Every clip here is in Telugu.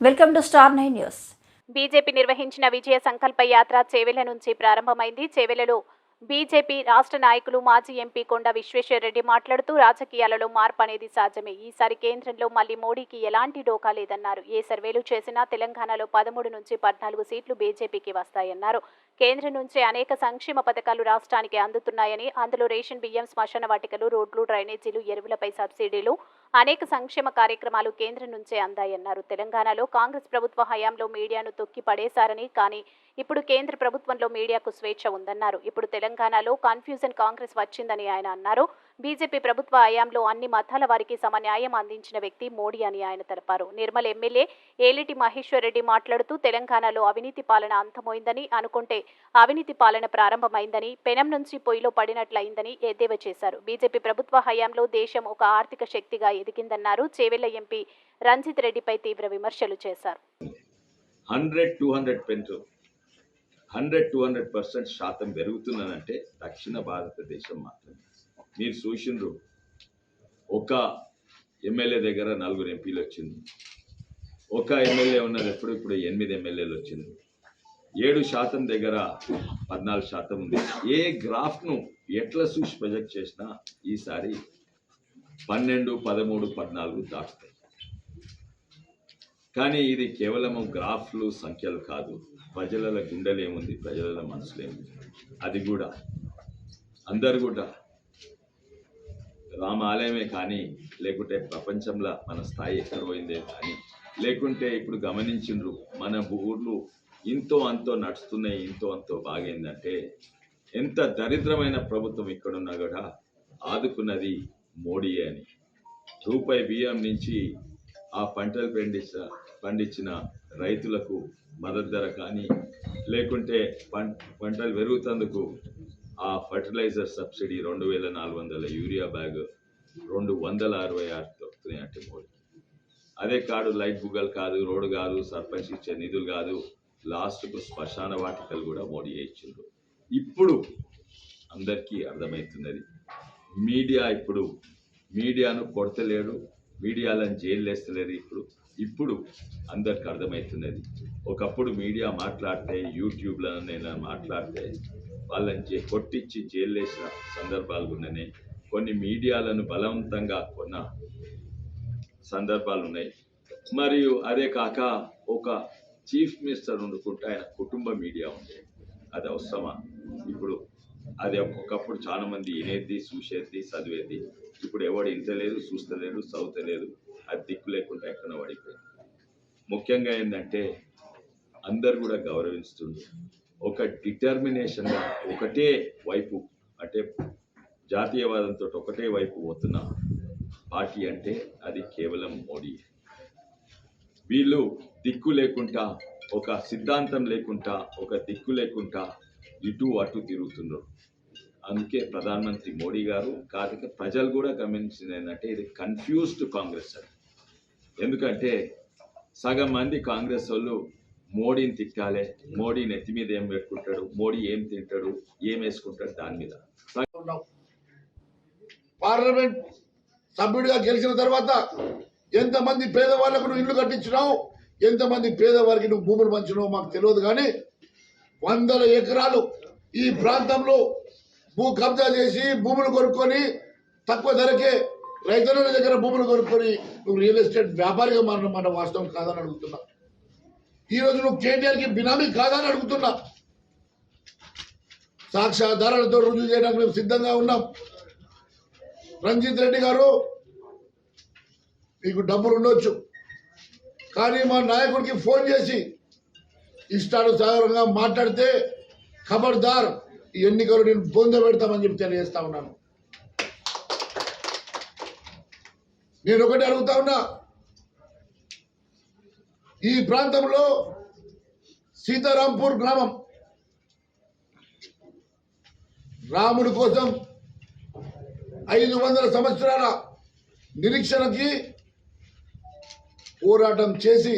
Welcome to star nine news. BJP నిర్వహించిన విజయ సంకల్ప యాత్ర చేవెళ్ళ నుంచి ప్రారంభమైంది. చేవెళ్ళలో బీజేపీ రాష్ట్ర నాయకులు మాజీ ఎంపీ కొండ విశ్వేశ్వరరెడ్డి మాట్లాడుతూ రాజకీయాలలో మార్పు అనేది సాధ్యమే. ఈసారి కేంద్రంలో మళ్ళీ మోడీకి ఎలాంటి డోకా లేదన్నారు. ఏ సర్వేలు చేసినా తెలంగాణలో పదమూడు నుంచి పద్నాలుగు సీట్లు బీజేపీకి వస్తాయన్నారు. కేంద్రం నుంచే అనేక సంక్షేమ పథకాలు రాష్ట్రానికి అందుతున్నాయని అందులో రేషన్ బియ్యం శ్మశాన వాటికలు రోడ్లు డ్రైనేజీలు ఎరువులపై సబ్సిడీలు అనేక సంక్షేమ కార్యక్రమాలు కేంద్రం నుంచే అందాయన్నారు. తెలంగాణలో కాంగ్రెస్ ప్రభుత్వ హయాంలో మీడియాను తొక్కి పడేశారని కానీ ఇప్పుడు కేంద్ర ప్రభుత్వంలో మీడియాకు స్వేచ్ఛ ఉందన్నారు. ఇప్పుడు తెలంగాణలో కన్ఫ్యూజన్ కాంగ్రెస్ వచ్చిందని ఆయన అన్నారు. బీజేపీ ప్రభుత్వ హయాంలో అన్ని మతాల వారికి సమన్యాయం అందించిన వ్యక్తి మోడీ అని ఆయన తెలిపారు. నిర్మల్ ఎమ్మెల్యే ఏలిటి మహేశ్వర్ రెడ్డి మాట్లాడుతూ తెలంగాణలో అవినీతి పాలన అంతమైందని అనుకుంటే అవినీతి పాలన ప్రారంభమైందని పెనం నుంచి పొయ్యిలో పడినట్లయిందని ఎద్దేవా చేశారు. బీజేపీ ప్రభుత్వ హయాంలో దేశం ఒక ఆర్థిక శక్తిగా ఎదిగిందన్నారు. చేవెళ్ళ ఎంపీ రంజిత్ రెడ్డిపై తీవ్ర విమర్శలు చేశారు. హండ్రెడ్ టూ హండ్రెడ్ పెంచు. హండ్రెడ్ టూ హండ్రెడ్ పర్సెంట్ శాతం పెరుగుతున్నదంటే దక్షిణ భారతదేశం మాత్రమే. మీరు చూసిండ్రు. ఒక ఎమ్మెల్యే దగ్గర నలుగురు ఎంపీలు వచ్చింది ఒక ఎమ్మెల్యే ఉన్నది ఎప్పుడు ఇప్పుడు ఎనిమిది ఎమ్మెల్యేలు వచ్చింది ఏడు శాతం దగ్గర పద్నాలుగు శాతం ఉంది. ఏ గ్రాఫ్ను ఎట్లా చూసి ప్రొజెక్ట్ చేసినా ఈసారి పన్నెండు పదమూడు పద్నాలుగు దాటుతాయి. కానీ ఇది కేవలము గ్రాఫ్లు సంఖ్యలు కాదు. ప్రజల గుండెలు ఏముంది ప్రజల మనసులేముంది. అది కూడా అందరు కూడా రామ ఆలయమే కానీ లేకుంటే ప్రపంచంలో మన స్థాయి ఎక్కడ పోయిందే కానీ లేకుంటే ఇప్పుడు గమనించిండ్రు మన ఊర్లు ఇంతో అంతో నడుస్తున్నాయి ఇంతో అంతో బాగైందంటే ఎంత దరిద్రమైన ప్రభుత్వం ఇక్కడున్నా కూడా ఆదుకున్నది మోడీ అని. రూపాయి బియ్యం నుంచి ఆ పంటలు పండించ పండించిన రైతులకు మద్దతు ధర కానీ లేకుంటే పం పంటలు పెరుగుతందుకు ఆ ఫర్టిలైజర్ సబ్సిడీ రెండు వేల నాలుగు వందల యూరియా బ్యాగ్ రెండు వందల అరవై ఆరు దొరుకుతున్నాయి అంటే మోడీ అదే కాదు లైట్ బుగ్గలు కాదు రోడ్డు కాదు సర్పంచ్ ఇచ్చే నిధులు కాదు లాస్ట్కు శ్మశాన వాటికలు కూడా మోడీ ఇచ్చిండ్రు. ఇప్పుడు అందరికీ అర్థమవుతున్నది మీడియా ఇప్పుడు మీడియాను కొడతలేడు మీడియాలను జైలు ఇప్పుడు. ఇప్పుడు అందరికి అర్థమవుతున్నది ఒకప్పుడు మీడియా మాట్లాడితే యూట్యూబ్లో నేను మాట్లాడితే వాళ్ళని కొట్టించి జైలు వేసిన సందర్భాలు ఉన్నాయి కొన్ని మీడియాలను బలవంతంగా కొన్న సందర్భాలు ఉన్నాయి. మరియు అదే కాక ఒక చీఫ్ మినిస్టర్ ఉండుకుంటే ఆయన కుటుంబ మీడియా ఉండే. అది అవసరమా? ఇప్పుడు అది ఒకప్పుడు చాలా మంది వినేది చూసేది చదివేది. ఇప్పుడు ఎవడు ఇంటలేదు చూస్తలేడు చదువుతలేదు అది దిక్కు లేకుండా ఎక్కడ పడిపోయింది. ముఖ్యంగా ఏంటంటే అందరు కూడా గౌరవిస్తుంది ఒక డిటర్మినేషన్గా ఒకటే వైపు అంటే జాతీయవాదంతో ఒకటే వైపు పోతున్న పార్టీ అంటే అది కేవలం మోడీ. వీళ్ళు దిక్కు లేకుండా ఒక సిద్ధాంతం లేకుండా ఒక దిక్కు లేకుండా ఇటు అటు తిరుగుతున్నారు. అందుకే ప్రధానమంత్రి మోడీ గారు కాదు ప్రజలు కూడా గమనించింది ఏంటంటే ఇది కన్ఫ్యూజ్డ్ కాంగ్రెస్ అని ఎందుకంటే సగం మంది కాంగ్రెస్ వాళ్ళు మోడీని తిట్టాలి మోడీ నెత్తి మీద ఏం పెట్టుకుంటాడు మోడీ ఏం తింటాడు ఏం వేసుకుంటాడు దాని మీద. ఉన్నాం పార్లమెంట్ సభ్యుడిగా గెలిచిన తర్వాత ఎంతమంది పేదవాళ్ళకు నువ్వు ఇల్లు కట్టించినావు ఎంతమంది పేదవారికి నువ్వు భూములు పంచినావు మాకు తెలియదు కానీ వందల ఎకరాలు ఈ ప్రాంతంలో భూ కబ్జా చేసి భూములు కొనుక్కొని తక్కువ ధరకే రైతుల దగ్గర భూములు కొనుక్కొని నువ్వు రియల్ ఎస్టేట్ వ్యాపారిగా మారడం మన వాస్తవం కాదని అడుగుతున్నా. ఈ రోజు నువ్వు కేటీఆర్కి బినామీ కాదని అడుగుతున్నా. సాక్ష్యాధారాలతో రుజువు చేయడానికి మేము సిద్ధంగా ఉన్నాం. రంజిత్ రెడ్డి గారు మీకు డబ్బులు ఉండొచ్చు. కానీ మా నాయకుడికి ఫోన్ చేసి ఇష్టానుసారంగా మాట్లాడితే ఖబర్దార్ ఈ ఎన్నికలు నేను పొందబెడతామని చెప్పి తెలియజేస్తా ఉన్నాను. నేను ఒకటి అడుగుతా ఉన్నా ఈ ప్రాంతంలో సీతారాంపూర్ గ్రామం రాముడి కోసం ఐదు వందల సంవత్సరాల నిరీక్షణకి పోరాటం చేసి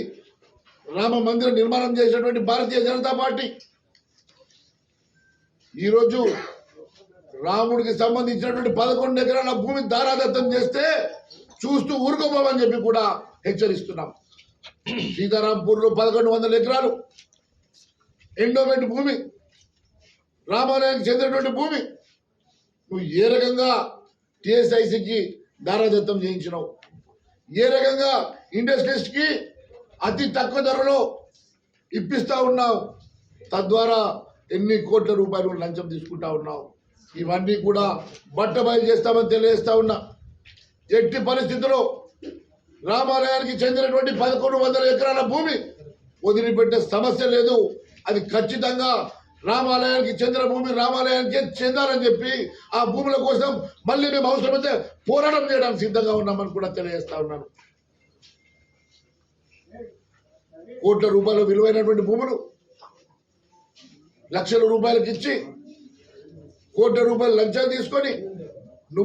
రామ మందిర నిర్మాణం చేసినటువంటి భారతీయ జనతా పార్టీ ఈరోజు రాముడికి సంబంధించినటువంటి పదకొండు ఎకరాల భూమి దారాదత్తం చేస్తే చూస్తూ ఊరుకోబోమని చెప్పి కూడా హెచ్చరిస్తున్నాం. సీతారాంపూర్లో పదకొండు వందల ఎకరాలు ఎండోమెంట్ భూమి రామాలయానికి చెందినటువంటి భూమి. నువ్వు ఏ రకంగా టిఎస్ఐసికి దారాదత్తం చేయించినావు? ఏ రకంగా ఇండస్ట్రీస్కి అతి తక్కువ ధరలో ఇప్పిస్తా ఉన్నావు? తద్వారా ఎన్ని కోట్ల రూపాయలు లంచం తీసుకుంటా ఉన్నావు? ఇవన్నీ కూడా బట్టబయలు చేస్తామని తెలియజేస్తా ఉన్నా. ఎట్టి పరిస్థితుల్లో రామాలయానికి చెందినటువంటి పదకొండు వందల ఎకరాల భూమి వదిలిపెట్టే సమస్య లేదు. అది ఖచ్చితంగా రామాలయానికి చెందిన భూమి రామాలయానికి చెందాలని చెప్పి ఆ భూముల కోసం మళ్ళీ మేము అవసరమైతే పోరాటం చేయడానికి సిద్ధంగా ఉన్నామని కూడా తెలియజేస్తా ఉన్నాను. కోట్ల రూపాయల విలువైనటువంటి భూములు లక్షల రూపాయలకి ఇచ్చి కోట్ల రూపాయలు లంచాలు తీసుకొని